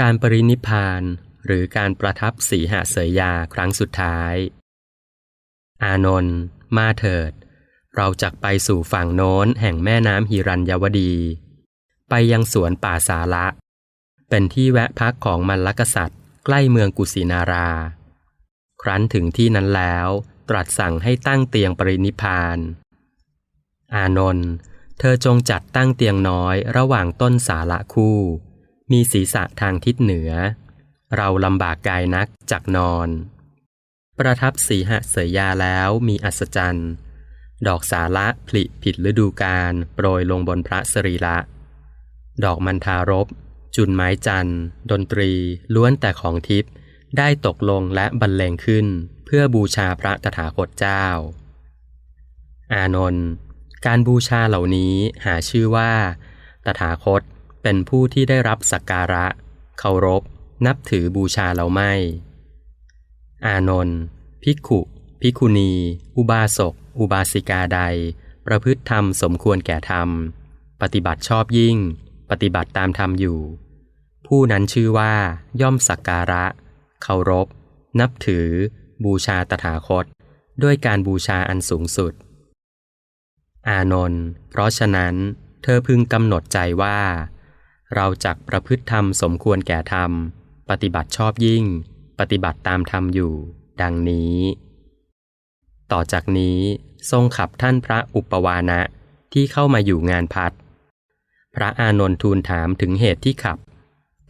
การปรินิพาน หรือการประทับสีหาเสยยาครั้งสุดท้าย อานนท์มาเถิด เราจักไปสู่ฝั่งโน้นแห่งแม่น้ำหิรัญยวดี ไปยังสวนป่าสาละ เป็นที่แวะพักของมันลกษัตริย์ ใกล้เมืองกุสินารา ครั้นถึงที่นั้นแล้วตรัสสั่งให้ตั้งเตียงปรินิพพาน อานนท์เธอจงจัดตั้งเตียงน้อยระหว่างต้นสาละคู่ มีศีรษะทางทิศเหนือ เราลำบากกายนักจักนอน ประทับสีหเสยยาแล้วมีอัศจรรย์ ดอกสาละผลิผิดฤดูกาลโปรยลงบนพระสรีระ ดอกมันทารบ จุนไม้จันดนตรีล้วนแต่ของทิพย์ได้ตกลงและบรรเลงขึ้น เพื่อบูชาพระตถาคตเจ้า อานนท์การบูชาเหล่านี้หาชื่อว่า ตถาคต เป็นผู้ที่ได้รับสักการะ เคารพ นับถือบูชาเราไม่ อานนท์ภิกขุ ภิกขุณี อุบาสก อุบาสิกาใด ประพฤติธรรมสมควรแก่ธรรม ปฏิบัติชอบยิ่ง ปฏิบัติตามธรรมอยู่ ผู้นั้นชื่อว่าย่อมสักการะ เคารพ นับถือ บูชาตถาคต ด้วยการบูชาอันสูงสุด อานนท์เพราะฉะนั้น เธอพึงกำหนดใจว่า เราจักประพฤติธรรมสมควรแก่ธรรม ปฏิบัติชอบยิ่ง ปฏิบัติตามธรรมอยู่ ดังนี้ ต่อจากนี้ทรงขับท่านพระอุปวานะที่เข้ามาอยู่งานพัด พระอานนท์ทูลถามถึงเหตุที่ขับ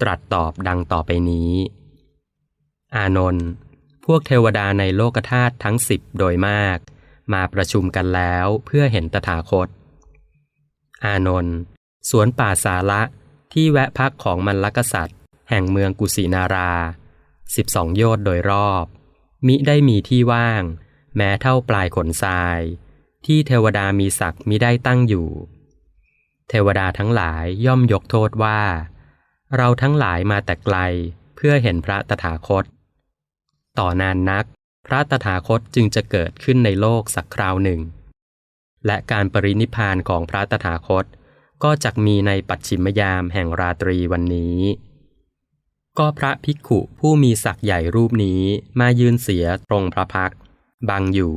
ตรัสตอบดังต่อไปนี้ อานนท์พวกเทวดาในโลกธาตุทั้งสิบโดยมาก มาประชุมกันแล้วเพื่อเห็นตถาคต อานนท์สวนป่าสาละ ที่แวะพักของมันลกษัตริย์ แห่งเมืองกุสินาราสิบสองโยชน์โดยรอบ มิได้มีที่ว่าง แม้เท่าปลายขนทราย ที่เทวดามีศักดิ์มิได้ตั้งอยู่ เทวดาทั้งหลายย่อมยกโทษว่า เราทั้งหลายมาแต่ไกลเพื่อเห็นพระตถาคต ต่อนานนัก พระตถาคตจึงจะเกิดขึ้นในโลกสักคราวหนึ่ง และการปรินิพานของพระตถาคต ก็จักมีในปัจฉิมยามแห่งราตรีวันนี้ ก็พระภิกขุผู้มีศักย์ใหญ่รูปนี้มายืนเสียตรงพระพัก บังอยู่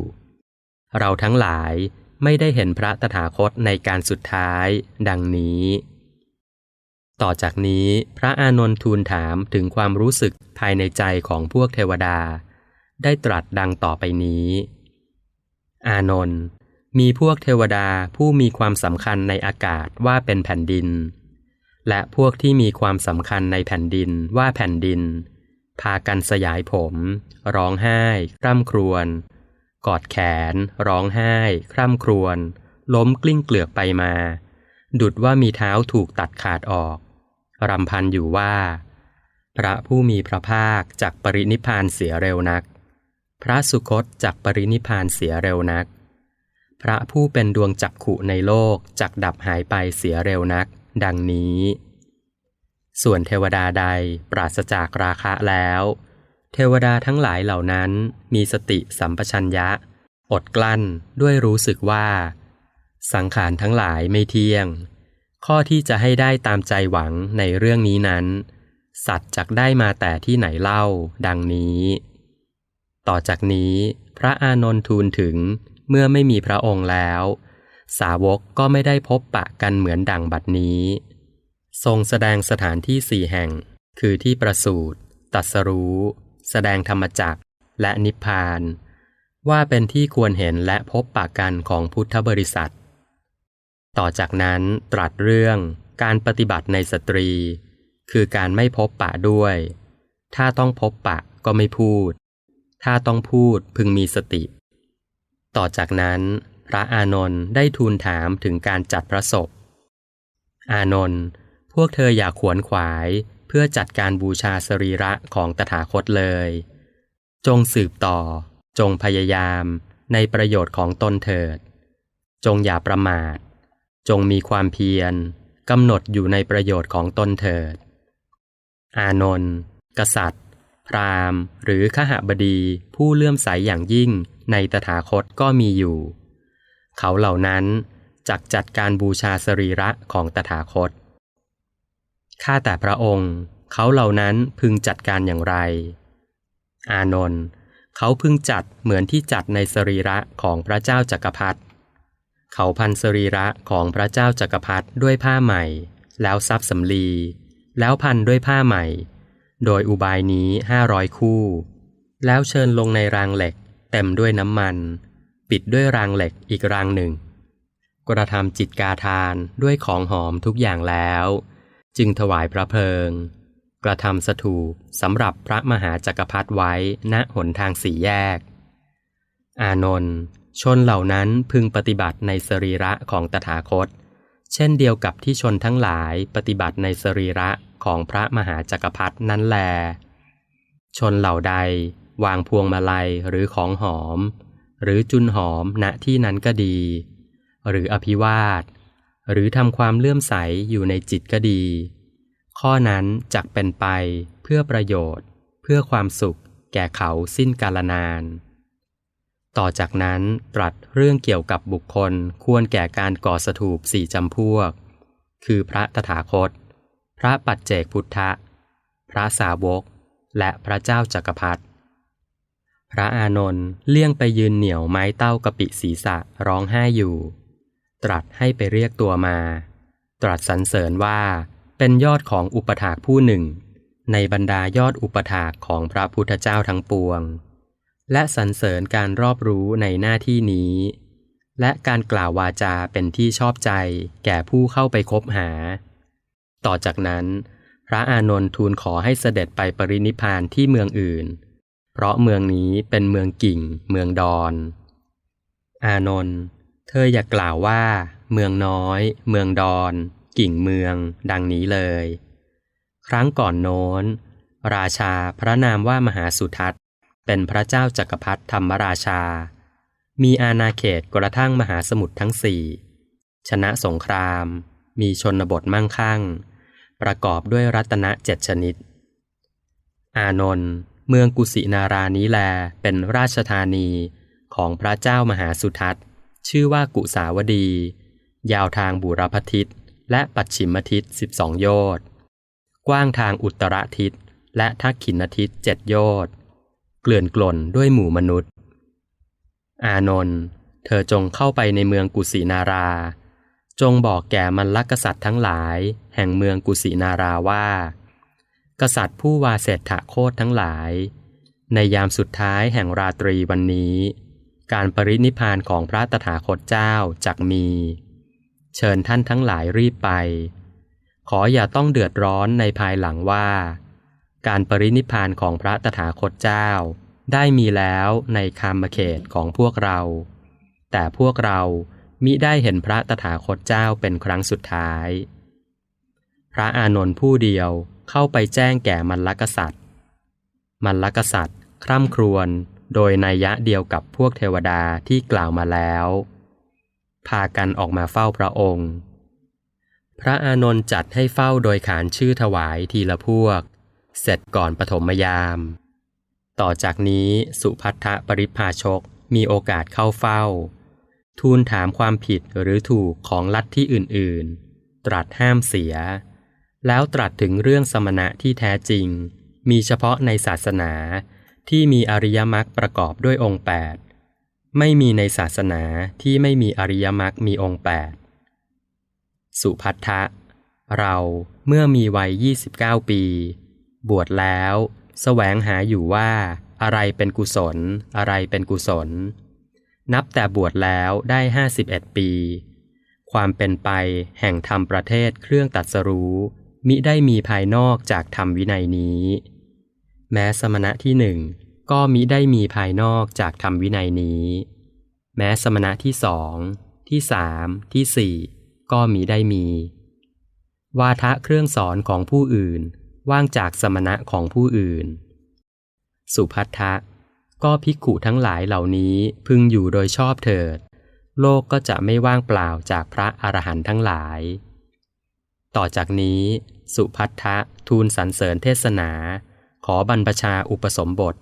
เราทั้งหลายไม่ได้เห็นพระตถาคตในการสุดท้าย ดังนี้ ต่อจากนี้พระอานนท์ทูลถามถึงความรู้สึกภายในใจของพวกเทวดา ได้ตรัสดังต่อไปนี้ อานนท์ มีพวกเทวดาผู้มีความสำคัญในอากาศว่าเป็นแผ่นดิน และพวกที่มีความสำคัญในแผ่นดินว่าแผ่นดิน พากันสยายผม ร้องไห้คร่ำครวญกอดแขน ร้องไห้ คร่ำครวญล้มกลิ้งเกลือกไปมา ดุดว่ามีเท้าถูกตัดขาดออก รำพันอยู่ว่า พระผู้มีพระภาคจากปรินิพานเสียเร็วนัก พระสุคตจากปรินิพานเสียเร็วนัก พระผู้เป็นดวงจักขุในโลกจักดับหายไปเสียเร็วนัก ดังนี้ ส่วนเทวดาใดปราศจากราคะแล้ว เทวดาทั้งหลายเหล่านั้นมีสติสัมปชัญญะ อดกลั้นด้วยรู้สึกว่า สังขารทั้งหลายไม่เที่ยง ข้อที่จะให้ได้ตามใจหวังในเรื่องนี้นั้น สัตว์จักได้มาแต่ที่ไหนเล่า ดังนี้ ต่อจากนี้ พระอานนท์ทูลถึง เมื่อไม่มีพระองค์แล้ว สาวกก็ไม่ได้พบปะกันเหมือนดังบัดนี้ ทรงแสดงสถานที่สี่แห่ง คือที่ประสูติตัสรู้ แสดงธรรมจักรและนิพพาน ว่าเป็นที่ควรเห็นและพบปะกันของพุทธบริษัท ต่อจากนั้นตรัสเรื่องการปฏิบัติในสตรี คือการไม่พบปะด้วย ถ้าต้องพบปะก็ไม่พูด ถ้าต้องพูดพึงมีสติ ต่อจากนั้น พระอานนท์ได้ทูลถามถึงการจัดพระศพ อานนท์พวกเธออย่าขวนขวายเพื่อจัดการบูชาสรีระของตถาคตเลย จงสืบต่อ จงพยายามในประโยชน์ของตนเถิด จงอย่าประมาท จงมีความเพียรกำหนดอยู่ในประโยชน์ของตนเถิด อานนท์กษัตริย์ พราหมณ์ หรือขหบดีผู้เลื่อมใสอย่างยิ่ง ในตถาคตก็มีอยู่ เขาเหล่านั้นจักจัดการบูชาสรีระของตถาคต ข้าแต่พระองค์ เขาเหล่านั้นพึงจัดการอย่างไร อานนท์เขาพึงจัดเหมือนที่จัดในสรีระของพระเจ้าจักรพรรดิเขาพันสรีระของพระเจ้าจักรพรรดิด้วยผ้าใหม่ แล้วซับสำลี แล้วพันด้วยผ้าใหม่ โดยอุบายนี้ห้าร้อยคู่ แล้วเชิญลงในรางเหล็ก เต็มด้วยน้ำมัน ปิดด้วยรางเหล็กอีกรางหนึ่ง กระทำจิตกาทานด้วยของหอมทุกอย่างแล้ว จึงถวายพระเพลิง กระทำสถูปสำหรับพระมหาจักรพรรดิไว้ณหนทางสี่แยก อานนท์ชนเหล่านั้นพึงปฏิบัติในสรีระของตถาคต เช่นเดียวกับที่ชนทั้งหลายปฏิบัติในสรีระของพระมหาจักรพรรดินั้นแล ชนเหล่าใด วางพวงมาลัยหรือของหอม หรือจุนหอมณที่นั้นก็ดี หรืออภิวาท หรือทำความเลื่อมใสอยู่ในจิตก็ดี ข้อนั้นจักเป็นไปเพื่อประโยชน์ เพื่อความสุข แก่เขาสิ้นกาลนาน ต่อจากนั้นตรัสเรื่องเกี่ยวกับบุคคลควรแก่การก่อสถูปสี่จำพวก คือพระตถาคต พระปัจเจกพุทธะ พระสาวก และพระเจ้าจักรพรรดิ พระอานนท์เลี่ยงไปยืนเหนี่ยวไม้เต้ากะปิศีรษะร้องไห้อยู่ ตรัสให้ไปเรียกตัวมา ตรัสสรรเสริญว่า เป็นยอดของอุปถากผู้หนึ่ง ในบรรดายอดอุปถากของพระพุทธเจ้าทั้งปวง และสรรเสริญการรอบรู้ในหน้าที่นี้ และการกล่าววาจาเป็นที่ชอบใจแก่ผู้เข้าไปคบหา ต่อจากนั้น พระอานนท์ทูลขอให้เสด็จไปปรินิพานที่เมืองอื่น เพราะเมืองนี้เป็นเมืองกิ่ง เมืองดอน อานนท์เธออย่ากกล่าวว่า เมืองน้อย เมืองดอน กิ่งเมือง ดังนี้เลย ครั้งก่อนโน้น ราชาพระนามว่ามหาสุทัศน์ เป็นพระเจ้าจักรพรรดิธรรมราชา มีอาณาเขตกระทั่งมหาสมุทรทั้งสี่ชนะสงคราม มีชนบทมั่งคั่ง ประกอบด้วยรัตนเจ็ดชนิด อานนท์ เมืองกุสินารานี้แลเป็นราชธานีของพระเจ้ามหาสุทัศน์ ชื่อว่ากุสาวดี ยาวทางบุรพทิศและปัจฉิมทิศสิบสองโยชน์กว้างทางอุตรทิศและทักขินทิศเจ็ดโยชน์เกลื่อนกล่นด้วยหมู่มนุษย์ อานนท์เธอจงเข้าไปในเมืองกุสินารา จงบอกแก่มันลกษัตริย์ทั้งหลาย แห่งเมืองกุสินาราว่า กษัตริย์ผู้วาเศรษฐโคตทั้งหลาย ในยามสุดท้ายแห่งราตรีวันนี้ การปรินิพานของพระตถาคตเจ้าจักมี เชิญท่านทั้งหลายรีบไป ขออย่าต้องเดือดร้อนในภายหลังว่า การปรินิพพานของพระตถาคตเจ้า ได้มีแล้วในคามเขตของพวกเรา แต่พวกเรามิได้เห็นพระตถาคตเจ้าเป็นครั้งสุดท้าย พระอานนท์ผู้เดียว เข้าไปแจ้งแก่มัลลกษัตริย์ มัลลกษัตริย์ คร่ำครวญโดยนัยยะเดียวกับพวกเทวดาที่กล่าวมาแล้ว พากันออกมาเฝ้าพระองค์ พระอานนท์จัดให้เฝ้าโดยขานชื่อถวายทีละพวก เสร็จก่อนปฐมยาม ต่อจากนี้สุพัทธปริพาชกมีโอกาสเข้าเฝ้า ทูลถามความผิดหรือถูกของลัทธิอื่น ๆ ตรัสห้ามเสีย แล้วตรัสถึงเรื่องสมณะที่แท้จริง มีเฉพาะในศาสนา ที่มีอริยมรรคประกอบด้วยองค์ 8 ไม่มีในศาสนาที่ไม่มีอริยมรรคมีองค์ 8 สุพัทธะ เราเมื่อมีวัย 29 ปี บวชแล้วแสวงหาอยู่ว่า อะไรเป็นกุศล อะไรเป็นกุศล นับแต่บวชแล้วได้ 51 ปี ความเป็นไปแห่งธรรมประเทศเครื่องตัดสรู้ มิได้มีภายนอกจากธรรมวินัยนี้ แม้สมณะที่หนึ่งก็มิได้มีภายนอกจากธรรมวินัยนี้ แม้สมณะที่สองที่สามที่สี่ก็มิได้มี วาทะเครื่องสอนของผู้อื่น ว่างจากสมณะของผู้อื่น สุพัทธะก็ภิกขุทั้งหลายเหล่านี้พึงอยู่โดยชอบเถิด โลกก็จะไม่ว่างเปล่าจากพระอรหันต์ทั้งหลาย ต่อจากนี้ สุพัทธะทูลสรรเสริญเทศนา ขอบรรพชาอุปสมบท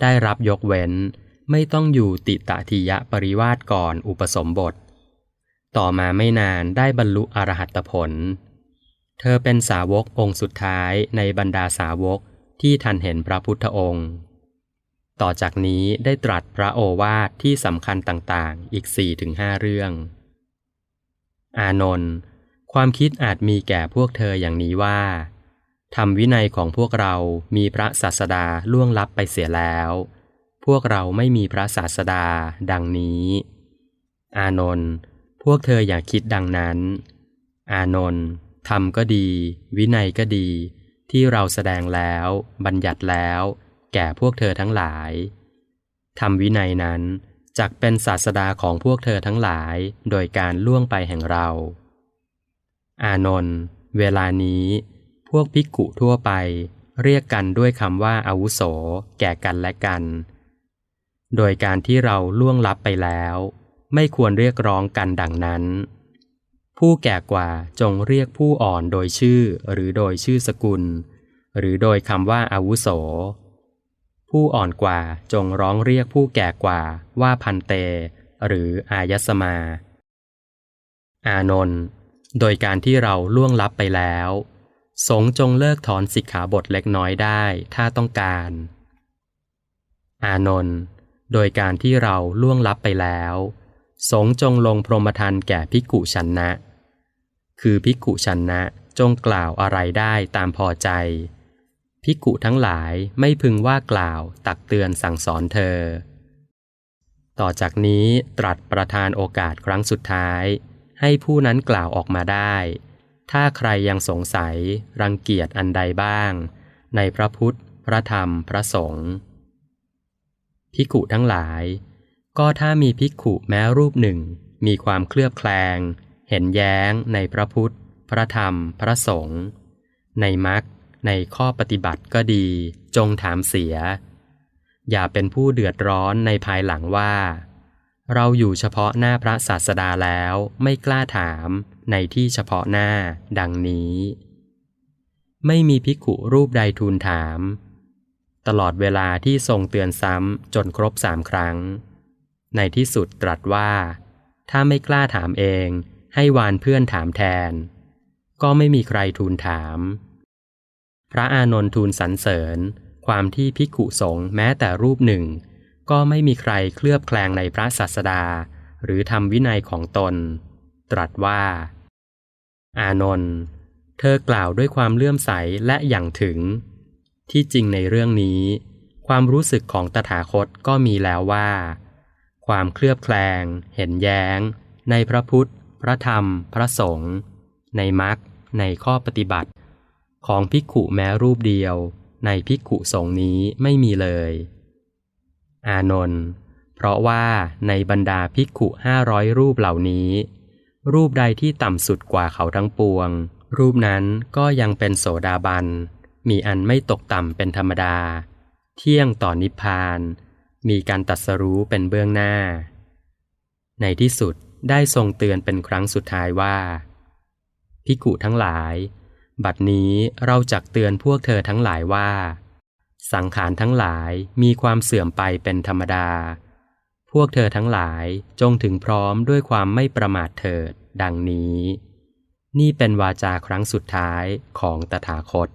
ได้รับยกเว้นไม่ต้องอยู่ติตะทิยะปริวาสก่อนอุปสมบท ต่อมาไม่นานได้บรรลุอรหัตผล เธอเป็นสาวกองค์สุดท้ายในบรรดาสาวกที่ทันเห็นพระพุทธองค์ ต่อจากนี้ได้ตรัสพระโอวาทที่สำคัญต่างๆ อีกสี่ถึงห้าเรื่อง อานนท์ ความคิดอาจมีแก่พวกเธออย่างนี้ว่าธรรมวินัยของพวกเรามีพระศาสดาล่วงลับไปเสียแล้ว พวกเราไม่มีพระศาสดาดังนี้ อานนท์พวกเธออย่าคิดดังนั้น อานนท์ธรรมก็ดี วินัยก็ดี ที่เราแสดงแล้ว บัญญัติแล้ว แก่พวกเธอทั้งหลายธรรมวินัยนั้นจักเป็นศาสดาของพวกเธอทั้งหลาย โดยการล่วงไปแห่งเรา อานนท์เวลานี้ พวกภิกขุทั่วไป เรียกกันด้วยคำว่าอาวุโส แก่กันและกัน โดยการที่เราล่วงลับไปแล้ว ไม่ควรเรียกร้องกันดังนั้น ผู้แก่กว่าจงเรียกผู้อ่อนโดยชื่อหรือโดยชื่อสกุล หรือโดยคำว่าอาวุโส ผู้อ่อนกว่าจงร้องเรียกผู้แก่กว่าว่าพันเต หรืออายสมา อานนท์ โดยการที่เราล่วงลับไปแล้ว สงจงเลิกถอนสิกขาบทเล็กน้อยได้ถ้าต้องการ อานนท์โดยการที่เราล่วงลับไปแล้ว สงจงลงพรหมทานแก่ภิกุชันนะ คือภิกุชันนะจงกล่าวอะไรได้ตามพอใจภิกุทั้งหลายไม่พึงว่ากล่าวตักเตือนสั่งสอนเธอ ต่อจากนี้ตรัสประทานโอกาสครั้งสุดท้าย ให้ผู้นั้นกล่าวออกมาได้ ถ้าใครยังสงสัย รังเกียจอันใดบ้าง ในพระพุทธ พระธรรม พระสงฆ์ภิกขุทั้งหลาย ก็ถ้ามีภิกขุแม้รูปหนึ่ง มีความเคลือบแคลง เห็นแย้ง ในพระพุทธ พระธรรม พระสงฆ์ในมรรคในข้อปฏิบัติก็ดี จงถามเสีย อย่าเป็นผู้เดือดร้อนในภายหลังว่า เราอยู่เฉพาะหน้าพระศาสดาแล้วไม่กล้าถามในที่เฉพาะหน้าดังนี้ ไม่มีภิกขุรูปใดทูลถาม ตลอดเวลาที่ทรงเตือนซ้ำจนครบสามครั้ง ในที่สุดตรัสว่า ถ้าไม่กล้าถามเองให้วานเพื่อนถามแทน ก็ไม่มีใครทูลถาม พระอานนท์ทูลสรรเสริญความที่ภิกขุสงฆ์แม้แต่รูปหนึ่ง ก็ไม่มีใครเคลือบแคลงในพระศาสดา หรือทำวินัยของตน ตรัสว่า อานนท์เธอกล่าวด้วยความเลื่อมใสและอย่างถึง ที่จริงในเรื่องนี้ ความรู้สึกของตถาคตก็มีแล้วว่า ความเคลือบแคลง เห็นแย้ง ในพระพุทธ พระธรรม พระสงฆ์ในมรรคในข้อปฏิบัติ ของภิกขุแม้รูปเดียว ในภิกขุสงฆ์นี้ไม่มีเลย อานนท์เพราะว่าในบรรดาภิกขุห้าร้อยรูปเหล่านี้ รูปใดที่ต่ำสุดกว่าเขาทั้งปวง รูปนั้นก็ยังเป็นโสดาบัน มีอันไม่ตกต่ำเป็นธรรมดา เที่ยงต่อนิพพาน มีการตัดสรู้เป็นเบื้องหน้า ในที่สุดได้ทรงเตือนเป็นครั้งสุดท้ายว่า ภิกขุทั้งหลาย บัดนี้เราจักเตือนพวกเธอทั้งหลายว่า สังขารทั้งหลายมีความเสื่อมไปเป็นธรรมดา พวกเธอทั้งหลายจงถึงพร้อมด้วยความไม่ประมาทเถิด ดังนี้ นี่เป็นวาจาครั้งสุดท้ายของตถาคต